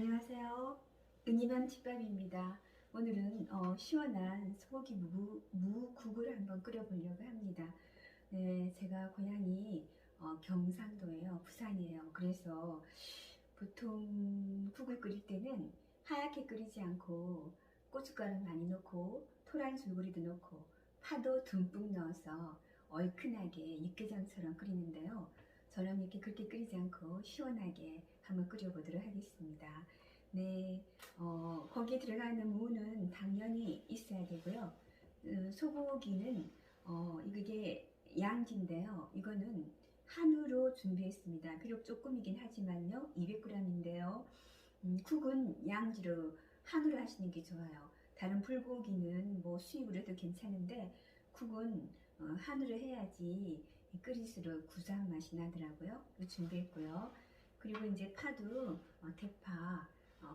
안녕하세요. 은희맘 집밥입니다. 오늘은 어, 시원한 소고기 무, 무국을 한번 끓여보려고 합니다. 네, 제가 고향이 어, 경상도예요. 부산이에요. 그래서 보통 국을 끓일 때는 하얗게 끓이지 않고 고춧가루 많이 넣고 토란 줄거리도 넣고 파도 듬뿍 넣어서 얼큰하게 육개장처럼 끓이는데요. 저는 이렇게 그렇게 끓이지 않고 시원하게 한번 끓여보도록 하겠습니다. 네, 어, 거기에 들어가는 무는 당연히 있어야 되고요. 음, 소고기는 어, 이게 양지인데요. 이거는 한우로 준비했습니다. 비록 조금이긴 하지만요. 200g인데요. 음, 국은 양지로 한우로 하시는 게 좋아요. 다른 불고기는 뭐 수입으로 해도 괜찮은데 국은 어, 한우로 해야지 끓일수록 구수한 맛이 나더라고요. 준비했고요. 그리고 이제 파도 어, 대파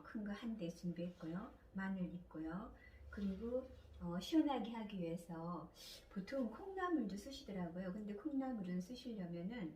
큰거 한 대 준비했고요. 마늘 있고요. 그리고 어, 시원하게 하기 위해서 보통 콩나물도 쓰시더라고요. 근데 콩나물은 쓰시려면은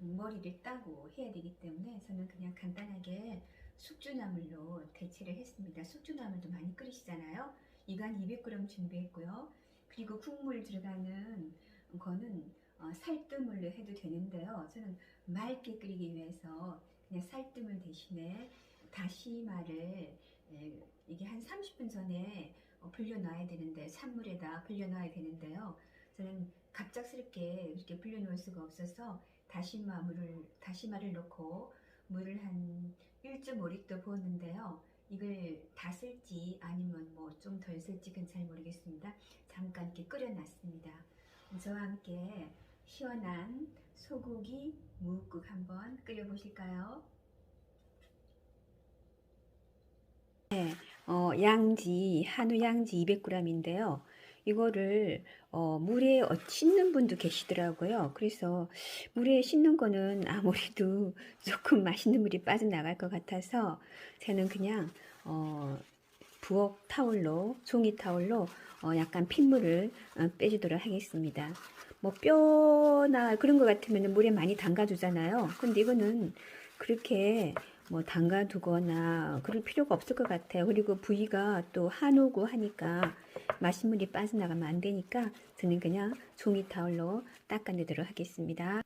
음, 머리를 따고 해야 되기 때문에 저는 그냥 간단하게 숙주나물로 대체를 했습니다. 숙주나물도 많이 끓이시잖아요. 한 200g 준비했고요. 그리고 국물 들어가는 거는 어, 살뜨물로 해도 되는데요. 저는 맑게 끓이기 위해서 그냥 살뜨물 대신에 다시마를 에, 이게 한 30분 전에 어, 불려놔야 되는데 찬물에다 불려놔야 되는데요. 저는 갑작스럽게 이렇게 불려놓을 수가 없어서 다시마 물을 다시마를 넣고 물을 한 1.5리터 부었는데요. 이걸 다 쓸지 아니면 뭐 좀 덜 쓸지 그건 잘 모르겠습니다. 잠깐 이렇게 끓여놨습니다. 저와 함께 시원한 소고기 무국 한번 끓여 보실까요? 네, 어, 양지, 한우 양지 200g인데요. 이거를 어, 물에 어, 씻는 분도 계시더라고요. 그래서 물에 씻는 거는 아무래도 조금 맛있는 물이 빠져나갈 것 같아서 저는 그냥 어, 부엌 타올로, 종이 타올로 어, 약간 핏물을 어, 빼주도록 하겠습니다. 뭐 뼈나 그런 것 같으면 물에 많이 담가두잖아요. 근데 이거는 그렇게 뭐 담가두거나 그럴 필요가 없을 것 같아요. 그리고 부위가 또 한우고 하니까 맛있물이 빠져나가면 안 되니까 저는 그냥 종이 타올로 닦아내도록 하겠습니다.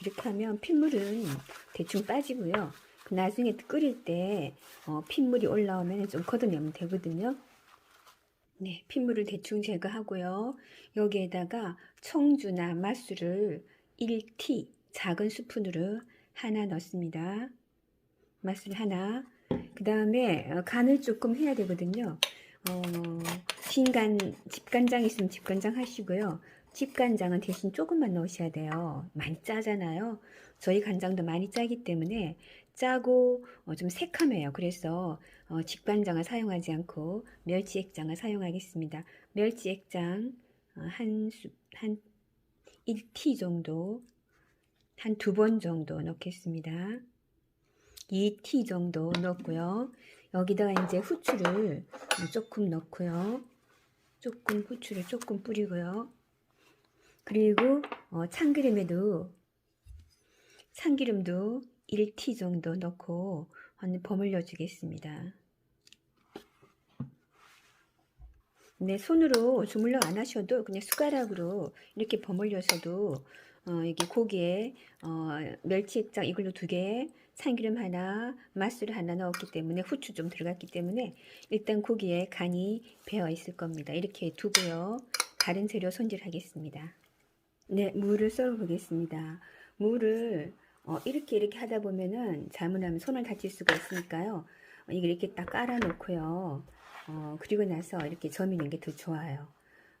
이렇게 하면 핏물은 대충 빠지고요. 나중에 끓일 때 어, 핏물이 올라오면 좀 걷어내면 되거든요. 네, 핏물을 대충 제거하고요. 여기에다가 청주나 맛술을 1t 작은 스푼으로 하나 넣습니다. 맛술 하나. 그 다음에 간을 조금 해야 되거든요. 어, 진간, 집간장 있으면 집간장 하시고요. 집간장은 대신 조금만 넣으셔야 돼요. 많이 짜잖아요. 저희 간장도 많이 짜기 때문에 짜고 어, 좀 새카매요. 그래서 어, 직간장을 사용하지 않고 멸치 액장을 사용하겠습니다. 멸치 액장 어, 한, 수, 한 1t 정도 한 두 번 정도 넣겠습니다. 2t 정도 넣고요. 여기다가 이제 후추를 조금 넣고요. 조금 후추를 조금 뿌리고요. 그리고 어, 참기름에도 참기름도 1t 정도 넣고 버물려 주겠습니다. 네, 손으로 주물러 안 하셔도 그냥 숟가락으로 이렇게 버물려서도 어, 이게 고기에 어, 멸치액장 이걸로 두 개, 참기름 하나, 맛술 하나 넣었기 때문에 후추 좀 들어갔기 때문에 일단 고기에 간이 배어 있을 겁니다. 이렇게 두고요. 다른 재료 손질하겠습니다. 네, 무를 썰어 보겠습니다. 무를 어, 이렇게 이렇게 하다 보면은 잘못하면 손을 다칠 수가 있으니까요. 어, 이걸 이렇게 딱 깔아 놓고요. 어, 그리고 나서 이렇게 저미는 게 더 좋아요.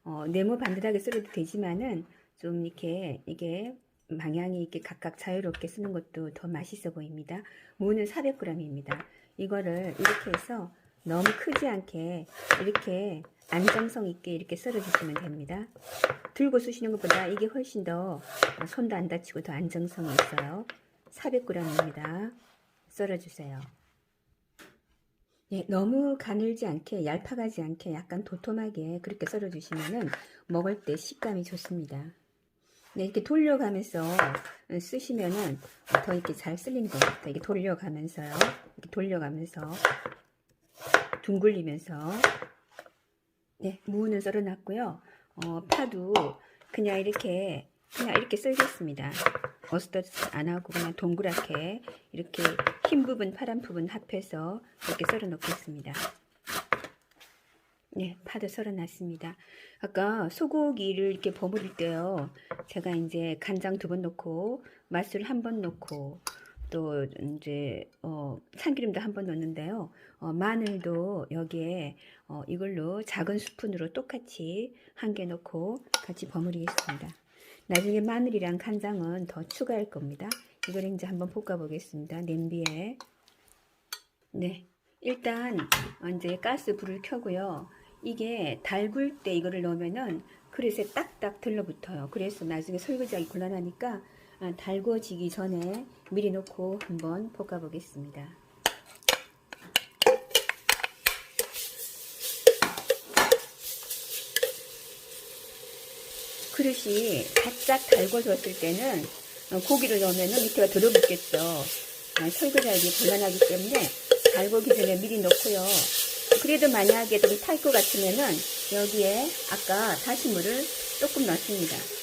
어, 네모 반듯하게 썰어도 되지만은 좀 이렇게 이게 방향이 이렇게 각각 자유롭게 쓰는 것도 더 맛있어 보입니다. 무는 400g입니다. 이거를 이렇게 해서 너무 크지 않게 이렇게 안정성 있게 이렇게 썰어 주시면 됩니다. 들고 쓰시는 것보다 이게 훨씬 더 손도 안 다치고 더 안정성이 있어요. 400g입니다. 썰어 주세요. 예, 너무 가늘지 않게 얄팍하지 않게 약간 도톰하게 그렇게 썰어 주시면은 먹을 때 식감이 좋습니다. 네, 이렇게 돌려가면서 쓰시면은 더 이렇게 잘것 같아요. 이렇게 돌려가면서요. 이렇게 돌려가면서 둥글리면서 네, 무는 썰어놨고요. 어, 파도 그냥 이렇게 그냥 이렇게 썰겠습니다. 어스터스 안 하고 그냥 동그랗게 이렇게 흰 부분, 파란 부분 합해서 이렇게 썰어 놓겠습니다. 네, 파도 썰어 놨습니다. 아까 소고기를 이렇게 버무릴 때요. 제가 이제 간장 두 번 넣고 맛술 한 번 넣고 또 이제 어, 참기름도 한 번 넣는데요. 어, 마늘도 여기에 어, 이걸로 작은 스푼으로 똑같이 한 개 넣고 같이 버무리겠습니다. 나중에 마늘이랑 간장은 더 추가할 겁니다. 이걸 이제 한번 볶아 보겠습니다. 냄비에. 네. 일단 이제 가스 불을 켜고요. 이게 달굴 때 이거를 넣으면은 그릇에 딱딱 들러붙어요. 그래서 나중에 설거지하기 곤란하니까 아, 달궈지기 전에 미리 넣고 한번 볶아 보겠습니다. 그릇이 바짝 달궈졌을 때는 어, 고기를 넣으면 밑에가 들어붙겠죠. 아, 설거지하기 곤란하기 때문에 달궈기 전에 미리 넣고요. 그래도 만약에 좀 탈 것 같으면은 여기에 아까 다시물을 조금 넣습니다.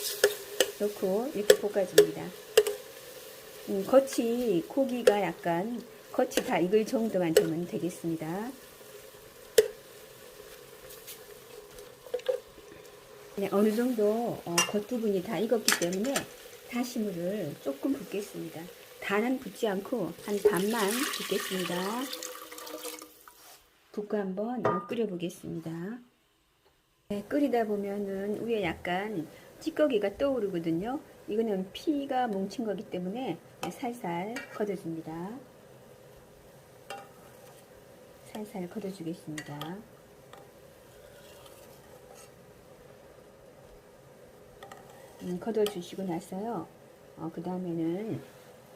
넣고 이렇게 볶아줍니다. 음, 겉이 고기가 약간 겉이 다 익을 정도만 되면 되겠습니다. 네, 어느 정도 어, 겉부분이 다 익었기 때문에 다시 물을 조금 붓겠습니다. 다는 붓지 않고 한 반만 붓겠습니다. 붓고 한번 끓여 보겠습니다. 네, 끓이다 보면은 위에 약간 찌꺼기가 떠오르거든요. 이거는 피가 뭉친 거기 때문에 살살 걷어줍니다. 살살 걷어주겠습니다. 음, 걷어주시고 나서요. 어, 그 다음에는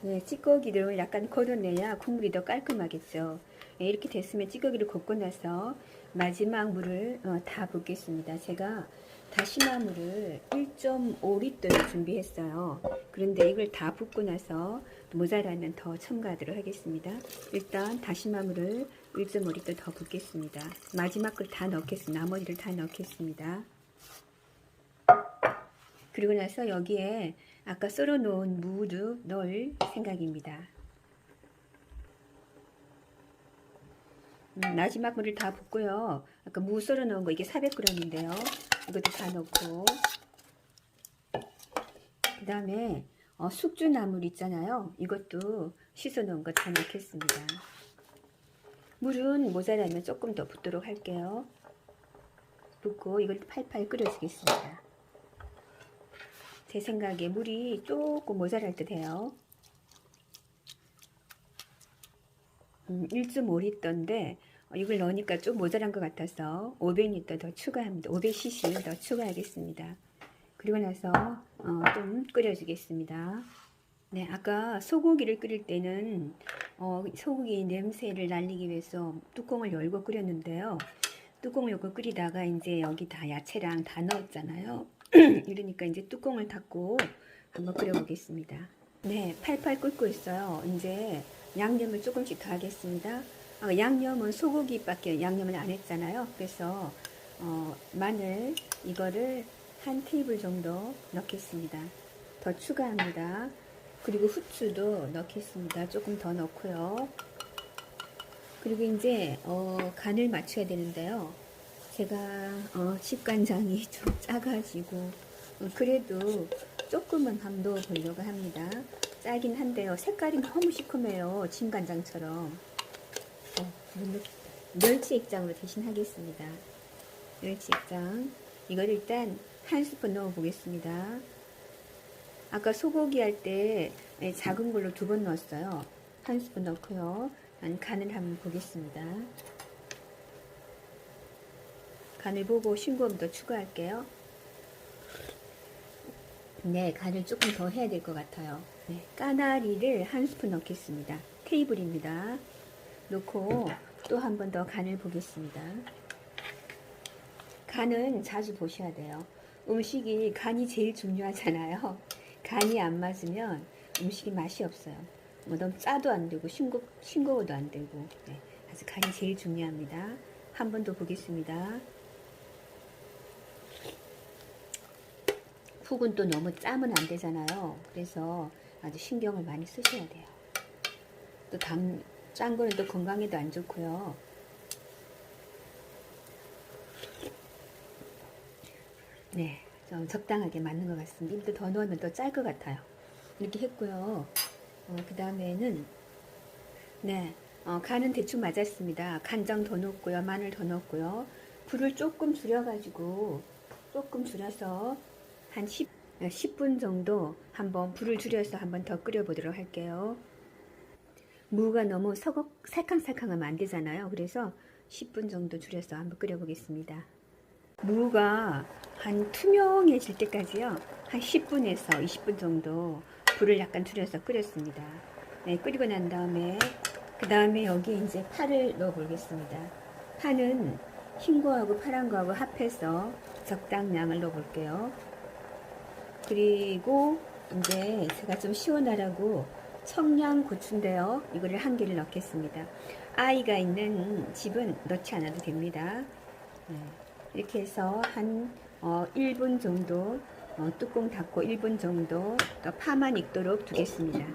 네, 찌꺼기를 약간 걷어내야 국물이 더 깔끔하겠죠. 네, 이렇게 됐으면 찌꺼기를 걷고 나서 마지막 물을 어, 다 붓겠습니다. 제가 다시마 물을 1.5리터를 준비했어요. 그런데 이걸 다 붓고 나서 모자라면 더 첨가하도록 하겠습니다. 일단 다시마 물을 1.5리터 더 붓겠습니다. 마지막 걸 다 넣겠습니다. 나머지를 다 넣겠습니다. 그리고 나서 여기에 아까 썰어 놓은 무도 넣을 생각입니다. 음, 마지막 물을 다 붓고요. 아까 무 썰어 놓은 거 이게 400g인데요. 이것도 다 넣고 그 다음에 어, 숙주나물 있잖아요. 이것도 씻어 놓은 거 다 넣겠습니다. 물은 모자라면 조금 더 붓도록 할게요. 붓고 이걸 팔팔 끓여주겠습니다. 제 생각에 물이 조금 모자랄 듯 해요. 음, 1.5리터인데 어, 이걸 넣으니까 좀 모자란 것 같아서 500리터 더 추가합니다. 500cc 더 추가하겠습니다. 그리고 나서 어, 좀 끓여주겠습니다. 네, 아까 소고기를 끓일 때는 어, 소고기 냄새를 날리기 위해서 뚜껑을 열고 끓였는데요. 뚜껑을 열고 끓이다가 이제 여기 다 야채랑 다 넣었잖아요. 이러니까 이제 뚜껑을 닫고 한번 끓여보겠습니다. 네, 팔팔 끓고 있어요. 이제 양념을 조금씩 더 하겠습니다. 어, 양념은 소고기밖에 양념을 안 했잖아요. 그래서 어, 마늘 이거를 한 테이블 정도 넣겠습니다. 더 추가합니다. 그리고 후추도 넣겠습니다. 조금 더 넣고요. 그리고 이제 어, 간을 맞춰야 되는데요. 제가 어, 집간장이 좀 작아지고 어, 그래도 조금은 한번 넣어보려고 합니다. 짜긴 한데요. 색깔이 너무 시큼해요. 진간장처럼. 어, 멸치 액장으로 대신 하겠습니다. 멸치 액장. 이걸 일단 한 스푼 넣어 보겠습니다. 아까 소고기 할 때 작은 걸로 두 번 넣었어요. 한 스푼 넣고요. 간을 한번 보겠습니다. 간을 보고 싱거움 더 추가할게요. 네, 간을 조금 더 해야 될 것 같아요. 네, 까나리를 한 스푼 넣겠습니다. 테이블입니다. 넣고 또 한 번 더 간을 보겠습니다. 간은 자주 보셔야 돼요. 음식이 간이 제일 중요하잖아요. 간이 안 맞으면 음식이 맛이 없어요. 뭐 너무 짜도 안 되고 싱거 싱거워도 안 되고. 네, 그래서 간이 제일 중요합니다. 한 번 더 보겠습니다. 푹은 또 너무 짜면 안 되잖아요. 그래서 아주 신경을 많이 쓰셔야 돼요. 또 단, 짠 거는 또 건강에도 안 좋고요. 네, 좀 적당하게 맞는 것 같습니다. 또더 넣으면 또짤것 같아요. 이렇게 했고요. 어, 그 다음에는, 네, 어, 간은 대충 맞았습니다. 간장 더 넣었고요. 마늘 더 넣었고요. 불을 조금 줄여가지고, 조금 줄여서 한 10, 10분 정도 한번 불을 줄여서 한번 더 끓여보도록 할게요. 무가 너무 서걱, 살캉살캉하면 안 되잖아요. 그래서 10분 정도 줄여서 한번 끓여보겠습니다. 무가 한 투명해질 때까지요. 한 10분에서 20분 정도 불을 약간 줄여서 끓였습니다. 네, 끓이고 난 다음에 그 다음에 여기 이제 파를 넣어 보겠습니다. 파는 흰 거하고 파란 거하고 합해서 적당량을 넣어 볼게요. 그리고 이제 제가 좀 시원하라고 청양 고추인데요. 이거를 한 개를 넣겠습니다. 아이가 있는 집은 넣지 않아도 됩니다. 네. 이렇게 해서 한 어, 1분 정도 어, 뚜껑 닫고 1분 정도 더 파만 익도록 두겠습니다.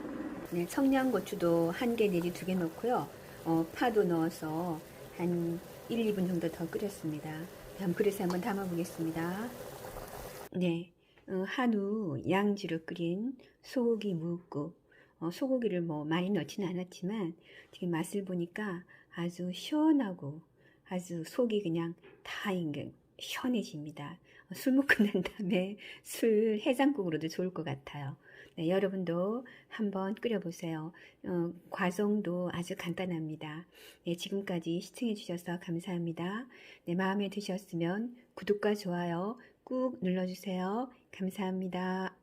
네, 청양고추도 한 개 내지 두 개 넣고요. 어, 파도 넣어서 한 1, 2분 정도 더 끓였습니다. 다음 그릇에 한번 담아 보겠습니다. 네, 어, 한우 양지로 끓인 소고기 무국. 어, 소고기를 뭐 많이 넣지는 않았지만 지금 맛을 보니까 아주 시원하고 아주 속이 그냥 다 인게 시원해집니다. 어, 술 먹고 난 다음에 술 해장국으로도 좋을 것 같아요. 네, 여러분도 한번 끓여보세요. 어, 과정도 아주 간단합니다. 네, 지금까지 시청해주셔서 감사합니다. 네, 마음에 드셨으면 구독과 좋아요 꾹 눌러주세요. 감사합니다.